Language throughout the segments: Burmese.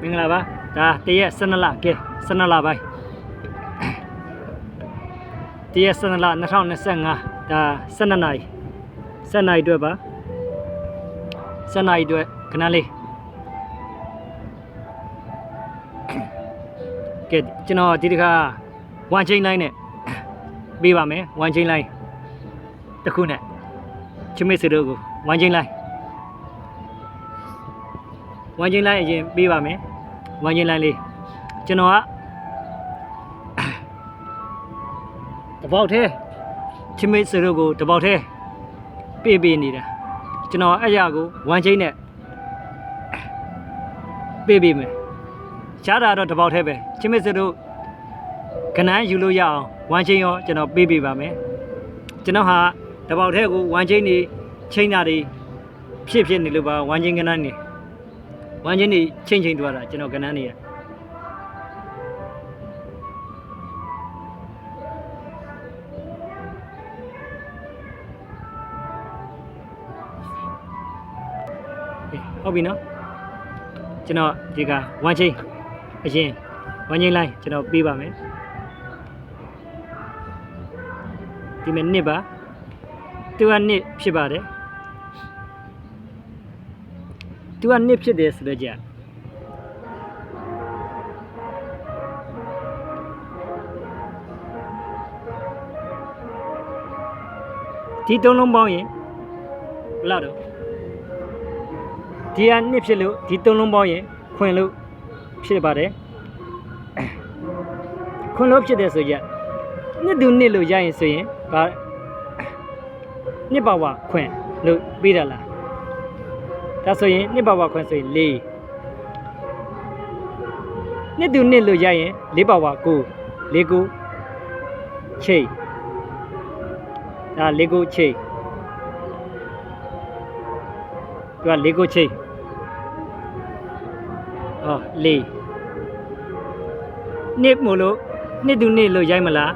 မင်္ဂလာပါဒါတရက်12လကဲ12လပိုင်းတရက်12လ2025ဒါ12နာရီ12နာရီအတွက်ပါ12နာရီအတွက်ခဏလေးကဲကျွန်တော်ဒီတစ်ခါ1 chain line နဲ့ပေးပါမယ်1 chain line တစ်ခုနဲ့ချမစ်စီတို့ကို1 chain line ဝမ်းချင်းလိုင်းအရင်ပေးပါမယ်ဝမ်းချင်းလိုင်းလေးကျွန်တော်ကတပေါက်သေးချစ်မိတ်စရုပ်ကိုတပေါက်သေးပေးပေးနေတာကျွန်တော်အဲ့ရကိုဝမ်းချင်းနဲ့ပေးပေးမယ်ရှားတာတော့တပေါက်သေးပဲချစ်မိတ်စရုပ်ကနန်းယူလို့ရအောင်ဝမ်းချင်းရောကျွန်တော်ပေးပေးပါမယ်ကျွန်တော်ဟာတပေါက်သေးကိုဝမ်းချင်းနေချိန်တာတွေဖြစ်ဖြစ်နေလို့ပါဝမ်းချင်းကနန်းနေ ဝမ်းချင်းနေချိန်ချိန်သွားတာကျွန်တော်ကနန်းနေရအေးဟုတ်ပြီနော်ကျွန်တော်ဒီကဝမ်းချင်းအရင်ဝမ်းချင်းလိုက်ကျွန်တော်ပေးပါမယ်ဒီမဲ့နှစ်ပါသူကနှစ်ဖြစ်ပါတယ် သူကနှစ်ဖြစ်တယ်ဆိုတော့ကြာဒီသုံးလုံးပေါင်းရင်ဘယ်လောက်တော့ဒီကနှစ်ဖြစ်လို့ဒီသုံးလုံးပေါင်းရင်ခွင်လို့ဖြစ်ပါတယ်ခွင်လို့ဖြစ်တယ်ဆိုကြနှစ်သူနှစ်လို့ရရင်ဆိုရင်ဘာနှစ်ပါဝါခွင်လို့ပြီးတာလား ဒါဆိုရင်နှစ်ပါဝါခွင့်ဆိုရင်၄နှစ်သူနှစ်လို့ရရင်၄ပါဝါ9၄ကိုချိတ်ဒါ၄ကိုချိတ်သူက၄ကိုချိတ်ဟော၄နှစ်မို့လို့နှစ်သူနှစ်လို့ရိုက်မလား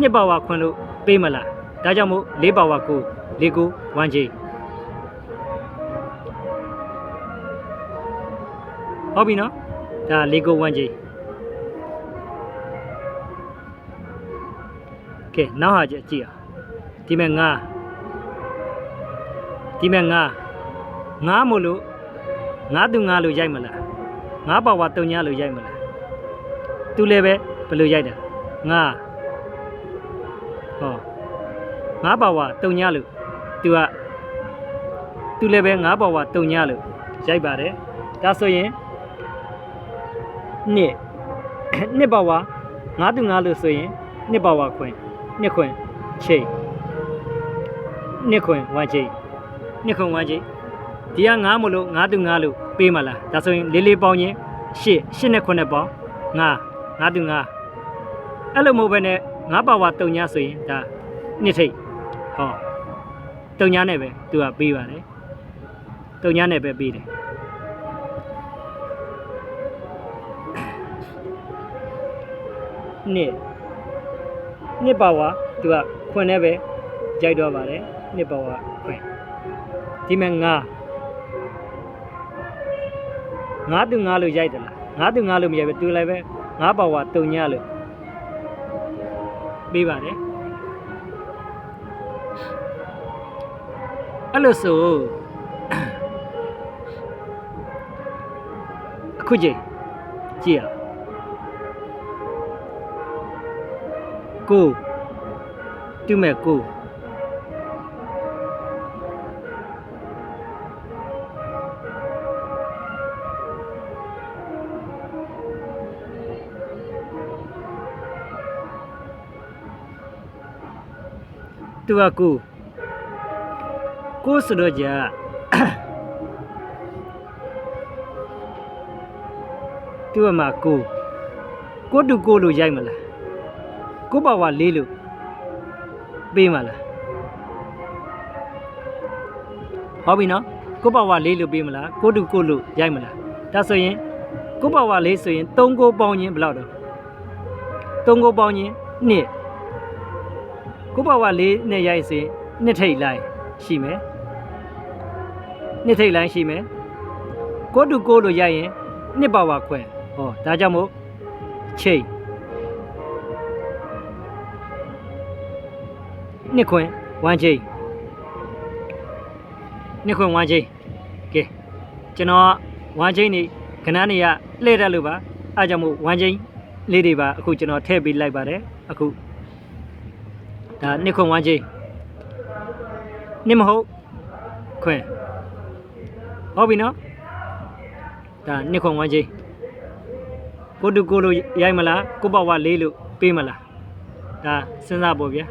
နှစ်ပါဝါခွင့်လို့ပေးမလားဒါကြောင့်မို့၄ပါဝါ9၄ကို1ချိတ် ဟုတ်ပြီနော်ဒါလေကို1ကြီးကဲနောက်ဟာကြည့်ကြည့်အောင်ဒီမဲ့ငါဒီမဲ့ငါငါမို့လို့ငါသူငါလို့ရိုက်မလားငါပါဝါတုံညာလို့ရိုက်မလားသူလည်းပဲဘယ်လိုရိုက်တာငါဟောငါပါဝါတုံညာလို့သူကသူလည်းပဲငါပါဝါတုံညာလို့ရိုက်ပါတယ်ဒါဆိုရင် နှစ်နှစ်ပါဝါငါးသူငါလို့ဆိုရင်နှစ်ပါဝါခွင်နှစ်ခွင်ချိန်နှစ်ခွင်ဝမ်းချိန်နှစ်ခွင်ဝမ်းချိန်ဒီကငါးမလို့ငါးသူငါလို့ပေးမလားဒါဆိုရင်လေးလေးပေါင်းချင်းရှစ်ရှစ်နဲ့ခွင်နဲ့ပေါင်းငါငါးသူငါအဲ့လိုမဟုတ်ဘဲနဲ့ငါးပါဝါတုံညာဆိုရင်ဒါနှစ်ထိတ်ဟောတုံညာနဲ့ပဲသူကပေးပါတယ်တုံညာနဲ့ပဲပေးတယ် နှစ်နှစ်ပါဝါသူကခွင်နဲ့ပဲကြိုက်တော့ပါတယ်နှစ်ပါဝါခွင်ဒီမဲ့ငါငါသူငါလို့ရိုက်တယ်လားငါသူငါလို့မရိုက်ပဲသူလည်းပဲငါပါဝါတုံညလို့ပေးပါတယ်အဲ့လိုဆိုအခုကြည့်ကြည့်ရ ကိုတူမဲ့ကိုသူကကိုကိုဆိုတော့ကြာသူကမှာကိုကိုတူကိုလို့ရိုက်မလား ကိုပါဝါလေးလို့ပေးမလားဟုတ်ပြီနော်ကိုပါဝါလေးလို့ပေးမလားကိုတူကိုလို့ရိုက်မလားဒါဆိုရင်ကိုပါဝါလေးဆိုရင်3ကိုပေါင်းခြင်းဘယ်လောက်တော့3ကိုပေါင်းခြင်းနှစ်ကိုပါဝါလေးနဲ့ရိုက်ဆိုရင်နှစ်ထိတ်လိုက်ရှိမယ်နှစ်ထိတ်လိုက်ရှိမယ်ကိုတူကိုလို့ရိုက်ရင်နှစ်ပါဝါခွဲဟောဒါကြောင့်မို့ချိန် နှစ်ခွင်ဝမ်းချိန်နှစ်ခွင်ဝမ်းချိန်ကဲကျွန်တော်ဝမ်းချိန်နေခဏနေရလှည့်တတ်လို့ပါအားကြောင့်မို့ဝမ်းချိန်လေးတွေပါအခုကျွန်တော်ထည့်ပေးလိုက်ပါတယ်အခုဒါနှစ်ခွင်ဝမ်းချိန်နှစ်မဟုတ်ခွင်ဟုတ်ပြီနော်ဒါနှစ်ခွန်ဝမ်းချင်းကိုတူကိုလိုရိုက်မလားကိုပေါ့ဝါလေးလို့ပေးမလားဒါစဉ်းစားပေါ့ဗျာ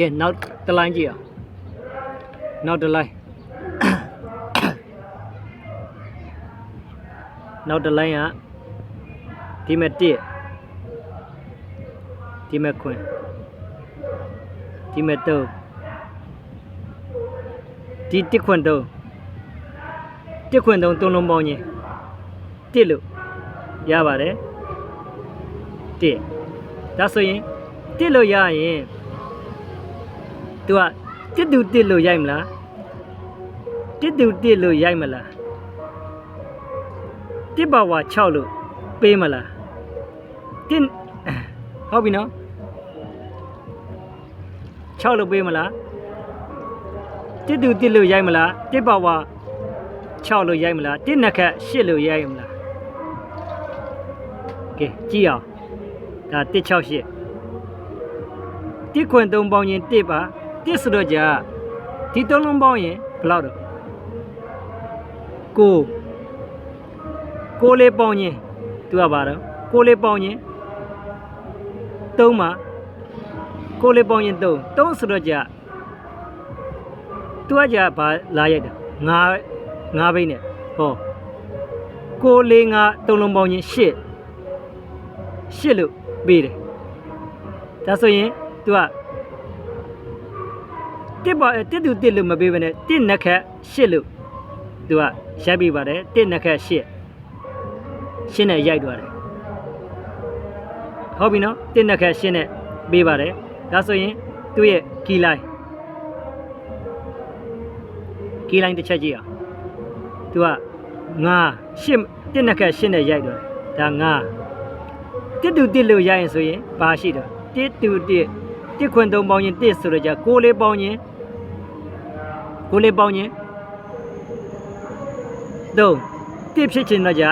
ကဲနောက်တစ်လိုင်းကြည့်အောင်နောက်တစ်လိုင်းနောက်တစ်လိုင်းကဒီမဲ့1ဒီမဲ့ခွင်ဒီမဲ့3ဒီတစ်ခွင်3တစ်ခွင်သုံးသုံးလုံးပေါင်းချင်းတစ်လို့ရပါတယ်တစ်ဒါဆိုရင်တစ်လို့ရရင် तू ကတစ်တူတစ်လို့ရိုက်မလားတစ်တူတစ်လို့ရိုက်မလားတစ်ပါဝါ6လို့ပေးမလားတစ်ဟုတ်ပြီနော်6လို့ပေးမလားတစ်တူတစ်လို့ရိုက်မလားတစ်ပါဝါ6လို့ရိုက်မလား1နှစ်ခက်8လို့ရိုက်မလားကဲကြည့်အောင်ဒါ168 1ခွင်3ပေါင်းရင်1ပါ 1ဆိုတော့ကြာဒီ3လုံးပေါင်းရင်ဘယ်လောက်တော့ကိုကိုလေးပေါင်းရင်သူကပါတော့ကိုလေးပေါင်းရင်3မှာကိုလေးပေါင်းရင်3 3ဆိုတော့ကြာသူကကြာဘာလာရိုက်တာ9ငါးဘိန်းနဲ့ဟောကိုလေးငါသုံးလုံးပေါင်းချင်းရှစ်ရှစ်လို့ပေးတယ်ဒါဆိုရင် तू က တစ်ပါတစ်သူတစ်လို့မပေးဘဲနဲ့တစ်နက်ခက်ရှစ်လို့ तू ကရိုက်ပေးပါတယ်တစ်နက်ခက်ရှစ်ရှင်းနဲ့ရိုက်သွားတယ်ဟုတ်ပြီနော်တစ်နက်ခက်ရှင်းနဲ့ပေးပါတယ်ဒါဆိုရင်သူ့ရဲ့ကီလိုင်းကီလိုင်းတစ်ချက်ကြည့်အောင် သူကငါရှစ်တစ်နှစ်ခက်ရှစ်နဲ့ရိုက်တော့ဒါငါတစ်တူတစ်လို့ရိုက်ရင်ဆိုရင်ဘာရှိတော့တစ်တူတစ်တစ်ခွင်သုံးပေါင်းရင်တစ်ဆိုတော့じゃကိုလေးပေါင်းရင် ကိုလေးပေါင်းရင်သုံးတစ်ဖြစ်ချင်တော့じゃ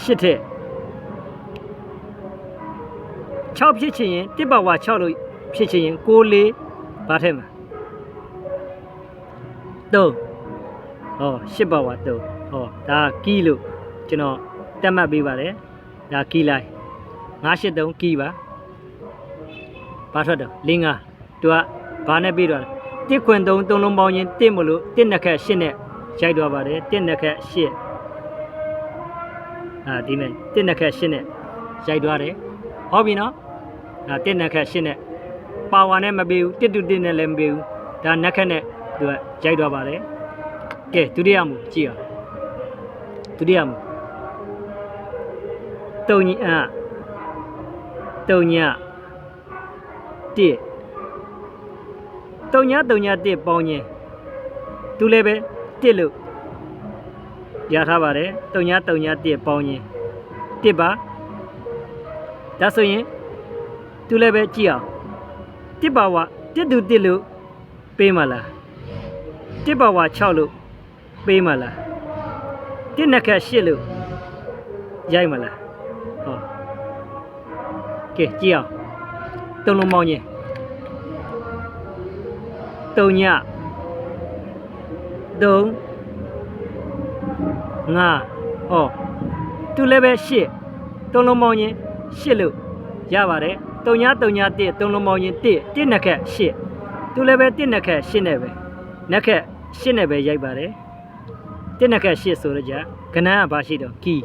ရှစ်ထက်6ဖြစ်ချင်ရင်တစ်ပါဝါ6လို့ဖြစ်ချင်ရင်ကိုလေးဘာထက်မှာသုံးဟောရှစ်ပါဝါတုံးဟောဒါကီလို့ကျွန်တော်တက်မှတ်ပေးပါတယ်ဒါကီလိုက်983ကီပါဘာထွက်တော့၄၅သူကဘာနဲ့ပေးတော့ တစ်ခွင်သုံးသုံးလုံးပေါင်းရင်တစ်မလို့တစ်နှစ်ခက်ရှစ်နဲ့ရိုက်တော့ပါတယ်တစ်နှစ်ခက်ရှစ်အာဒီမဲ့တစ်နှစ်ခက်ရှစ်နဲ့ရိုက်သွားတယ်ဟောပြီနော်ဒါတစ်နှစ်ခက်ရှစ်နဲ့ပါဝါနဲ့မပေးဘူးတစ်တူတစ်နဲ့လည်းမပေးဘူးဒါနှစ်ခက်နဲ့သူကရိုက်သွားပါတယ်ကဲဒုတိယမူကြည့်အောင်ဒုတိယမူတုံညအတုံညတစ် တုံညတုံညတစ်ပေါင်းခြင်းသူလည်းပဲတစ်လို့ရထားပါတယ်တုံညတုံညတစ်ပေါင်းခြင်းတစ်ပါဒါဆိုရင်သူလည်းပဲကြည့်အောင်တစ်ပါဝတစ်တူတစ်လို့ပေးမလားတစ်ပါဝ6လို့ပေးမလားတစ်နှစ်ခက်ရှစ်လို့ရိုက်မလားဟောကဲကြည့်အောင်သုံးလုံးပေါင်းချင်း တုံညတုံငါဟောသူလည်းပဲရှစ်သုံးလုံးပေါင်းချင်းရှစ်လို့ရပါတယ်တုံညတုံညတစ်သုံးလုံးပေါင်းချင်းတစ်တစ်နှစ်ခက်ရှစ်သူလည်းပဲတစ်နှစ်ခက်ရှစ်နဲ့ပဲနှစ်ခက်ရှစ်နဲ့ပဲရိုက်ပါတယ်တစ်နှစ်ခက်ရှစ်ဆိုတော့じゃကနန်းကဘာရှိတော့ကီ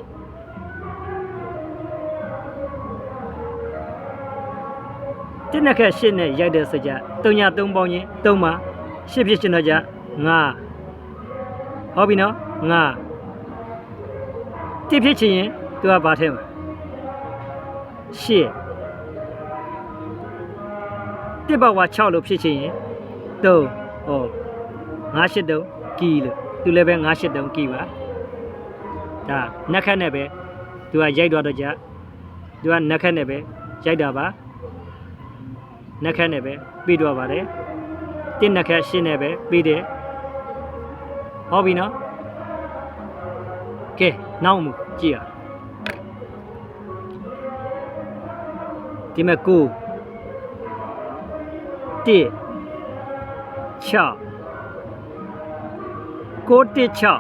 တစ်နှစ်ခက်ရှစ်နဲ့ရိုက်တဲ့ဆိုကြ3ည3ပေါင်းချင်း3မှာရှစ်ဖြစ်ချင်တော့じゃ9ဟုတ်ပြီနော်9တစ်ဖြစ်ချင်ရင်သူကဘာထဲမှာရှစ်တစ်ဘဝ6လို့ဖြစ်ချင်ရင်3ဟော9 8တုံးကီလို့သူလည်းပဲ983ကီပါဒါနက်ခတ်နဲ့ပဲသူကရိုက်သွားတော့ကြသူကနက်ခတ်နဲ့ပဲရိုက်တာပါ နက်ခတ်နဲ့ပဲပြီးတော့ပါတယ်တင်းနက်ခတ်ရှင်းနဲ့ပဲပြီးတယ်ဟုတ်ပြီနော်ကဲနောက်မှုကြည့်ရဒီမဲ့ကိုတစ်6 916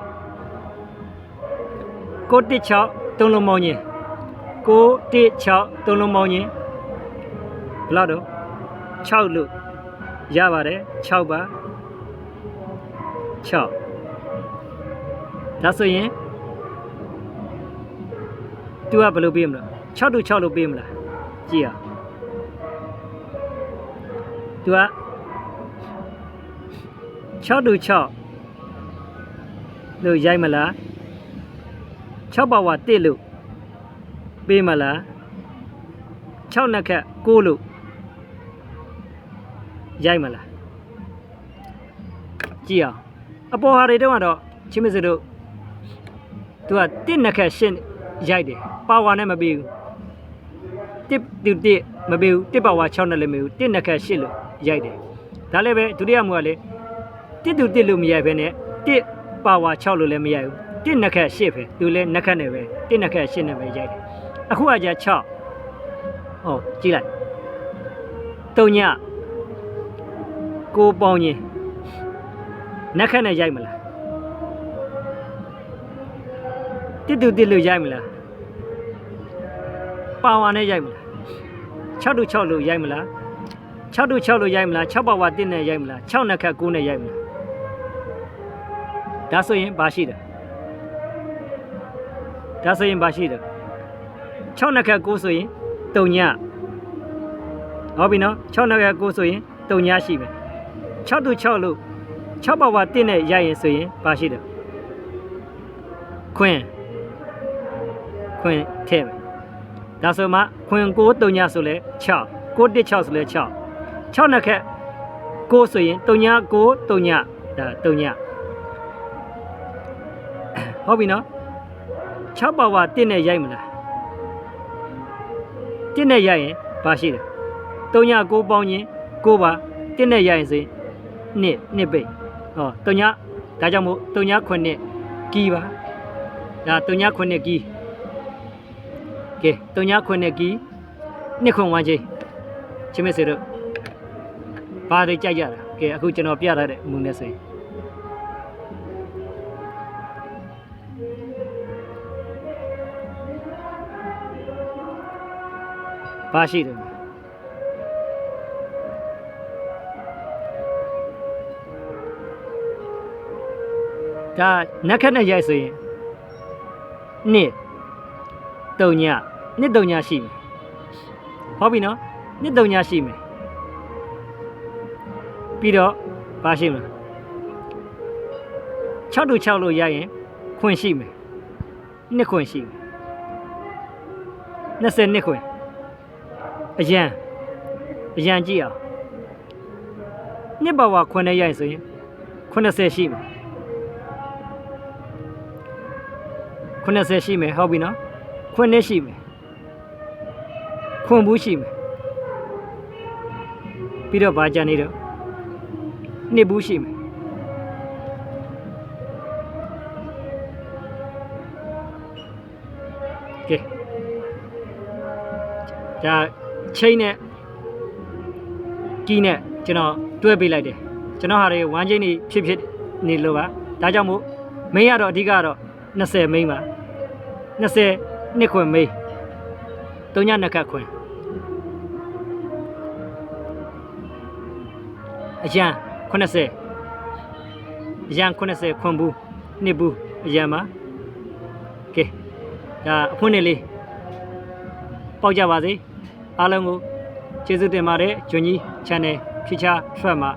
916သုံးလုံးမောင်းခြင်း916သုံးလုံးမောင်းခြင်းဘယ်လောက်တော့ 6လို့ရပါတယ်6ပါ6ဒါဆိုရင် तू ကဘယ်လိုပေးမလဲ6တူ6လို့ပေးမလားကြည့်ရ तू က6တူ6လို့ရိုက်မလား6ပါဝါ1လို့ပေးမလား6နှစ်ခက်6လို့ ရိုက်မလားကြည့်အောင်အပေါ်ဟာတွေတုန်းကတော့ချင်းမစတို့သူက1နှစ်ခက်ရှင်းရိုက်တယ်ပါဝါနဲ့မပေးဘူးတစ်တူတစ်မပေးဘူးတစ်ပါဝါ6နဲ့လည်းမပေးဘူး1နှစ်ခက်ရှင်းလို့ရိုက်တယ်ဒါလည်းပဲဒုတိယမူကလေတစ်တူတစ်လို့မရိုက်ဘဲနဲ့တစ်ပါဝါ6လို့လည်းမရိုက်ဘူးတစ်နှစ်ခက်ရှင်းပဲသူလည်းနှစ်ခက်နဲ့ပဲတစ်နှစ်ခက်ရှင်းနဲ့ပဲရိုက်တယ်အခုကじゃ6ဟောကြည့်လိုက်တုံည ကိုပေါင်းချင်းနှစ်ခက်နဲ့ရိုက်မလားတစ်တူတစ်လို့ရိုက်မလားပါဝါနဲ့ရိုက်မလား6တူ6လို့ရိုက်မလား6တူ6လို့ရိုက်မလား6ပါဝါ1နဲ့ရိုက်မလား6နှစ်ခက်9နဲ့ရိုက်မလားဒါဆိုရင်ဘာရှိတယ်ဒါဆိုရင်ဘာရှိတယ်6နှစ်ခက်9ဆိုရင်တုံညဟုတ်ပြီနော်6နှစ်ခက်9ဆိုရင်တုံညရှိမယ် 6တူ6လို့6ပါဝါ1နဲ့ရိုက်ရင်ဆိုရင်ဘာရှိတယ်ခွင်းခွင်းထဲမယ်ဒါဆိုမှခွင်း9တုံညဆိုလဲ6 9 1 6ဆိုလဲ6 6နှစ်ခက်9ဆိုရင်တုံည9တုံညဒါတုံညဟုတ်ပြီနော်6ပါဝါ1နဲ့ရိုက်မလား1နဲ့ရိုက်ရင်ဘာရှိတယ်တုံည9ပေါင်းရင်9ပါ1နဲ့ရိုက်ရင်ဆိုရင် နှစ်နှစ်ပိတ်ဟောတုံညဒါကြောင့်မို့တုံည9နှစ်ကီးပါဒါတုံည9နှစ်ကီးကဲတုံည9နှစ်ကီးနှစ်ခွန်ဝမ်းချင်းချင်းမစေတို့ဘာတွေကြိုက်ကြတာကဲအခုကျွန်တော်ပြထားတဲ့အမှုနဲ့ဆိုရင်ဘာရှိတယ် ဒါနက်ခက်နဲ့ရိုက်ဆိုရင်နှစ်တုံညနှစ်တုံညရှိမယ်ဟုတ်ပြီနော်နှစ်တုံညရှိမယ်ပြီးတော့ဘာရှိမလဲ6တူ6လို့ရရင်ခွင့်ရှိမယ်နှစ်ခွင့်ရှိမယ်20နှစ်ခွင့်အရန်အရန်ကြည့်အောင်နှစ်ပါဝါခွင့်နဲ့ရရင်ဆိုရင်80ရှိမယ် 80ရှိမယ်ဟုတ်ပြီနော်ခွင့်နဲ့ရှိမယ်ခွင့်ဘူးရှိမယ်ပြီးတော့ဘာကြံနေတော့နှစ်ဘူးရှိမယ်ကဲဒါချိန်နဲ့ကီးနဲ့ကျွန်တော်တွဲပေးလိုက်တယ်ကျွန်တော်ဟာတွေဝမ်းချင်းနေဖြစ်ဖြစ်နေလို့ပါဒါကြောင့်မို့မင်းကတော့အဓိကတော့20မိန်းပါ 20နှစ်ခွင်မိန်းတုံညနှစ်ခတ်ခွင်အရန်80အရန်80ခွန်ဘူးနှစ်ဘူးအရန်ပါကဲဒါအဖွင့်နေလေးပေါက်ကြပါစေအားလုံးကိုကျေးဇူးတင်ပါတယ်ဂျွန်ကြီး channel ဖြစ်ချာထွက်မှာ